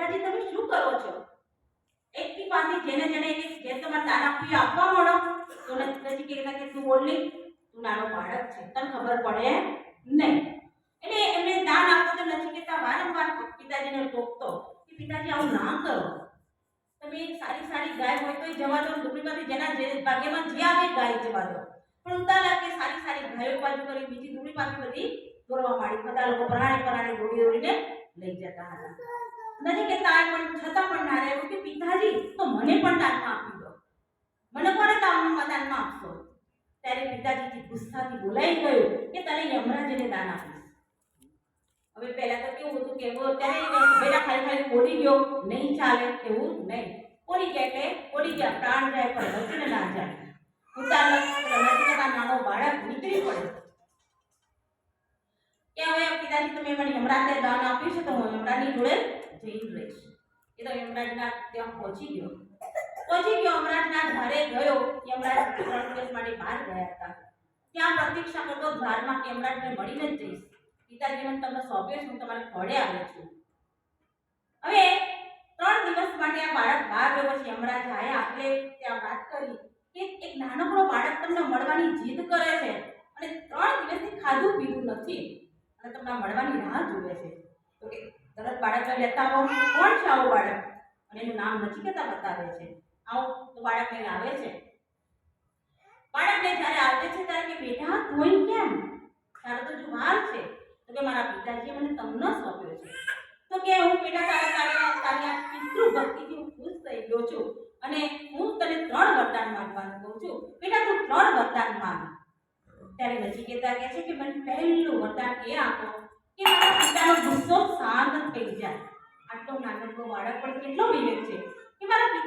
પિતાજી તમે શું કરો છો? એકની પાસે જેને જેને એક જે તમારે દાન આપ્યું આપવા મળો તો પિતાજી કહેતા કે તું બોલ તું નાનો બાળક છે, તને ખબર પડે નહીં. એટલે એમને દાન આપો તો નથી કહેતા વારંવાર પિતાજીને ટોકતો કે, પિતાજી, આવું ના કરો. તમે સારી સારી ગાય હોય તો જવા દો દુબળીમાંથી જેના જે ભાગ્યમાં જે આવે ગાય જવા દો. પણ ઉતા લાગે સારી સારી ગાયો બાજુ કરી, બીજી દુબળી પાછી બધી દોરવા માંડી. બધા લોકો પરાણે પરાણે દોડી દોડીને લઈ જતા હતા. નથી કે તાર પણ છતાં પણ ના રહેવું કે પિતાજી, તો મને પણ દાનમાં આપી દો. મને પણ દાનમાં દાનમાં આપશો ત્યારે પિતાજીથી ગુસ્સાથી બોલાઈ ગયું કે તને યમરાજીને દાન આપીશ. હવે પહેલા તો કેવું હતું કે ત્યારે પહેલા ખાલી ખાલી ઓડી ગયો, નહીં ચાલે, એવું નહીં. ઓડી ગયા એટલે ઓડી ગયા પ્રાણ જાય, પણ વચન ના જાય. ઉતાર નાનો બાળક નીકળી પડે કે હવે પિતાજી, તમે મને હમણાં દાન આપ્યું છે, તો હું હમણાંની જોડે જઈ લઈશ એ તો યમરાજના ત્યાં પહોંચી ગયો. પહોંચી ગયો, યમરાજના ઘરે ગયો. યમરાજ ત્રણ દિવસ માટે બહાર ગયા હતા. ત્યાં પ્રતીક્ષા કરતો દ્વારમાં યમરાજને મળીને જ જઈશ. પિતાજી મને તમને સોંપ્યો છે તમારે ઘરે આવ્યો છું. હવે ત્રણ દિવસ માટે આ બાળક બહાર ગયો યમરાજ આયા આપણે ત્યાં વાત કરી કે એક નાનકડો બાળક તમને મળવાની જીદ કરે છે અને ત્રણ દિવસથી ખાધું પીધું નથી અને તમને મળવાની રાહ જુએ છે. તો કે તરત બાળકને લેતા આવો કોણ છે આવું બાળક? અને એનું નામ નચિકેતા બતાવે છે. આવો, તો બાળક લઈને આવે છે. બાળકને જ્યારે આવે છે ત્યારે કે, બેટા, તું અહીં કેમ? તારે તો જો વાર છે. તો કે, મારા પિતાજીએ મને તમને સોંપ્યો છે. તો કે, હું બેટા, તારા તારી તારી આ પિતૃ ભક્તિથી હું ખુશ થઈ ગયો છું અને હું તને ત્રણ વરદાન માંગવાનું કહું છું. બેટા, તું ત્રણ વરદાન માંગ. ત્યારે નચિકેતા કહે છે કે, મને પહેલું વરદાન એ આપો કે, મારા પિતાનો ગુસ્સો શાંત આટલો નાનકડો બાળક પણ કેટલો વિવેક છે. એ મારા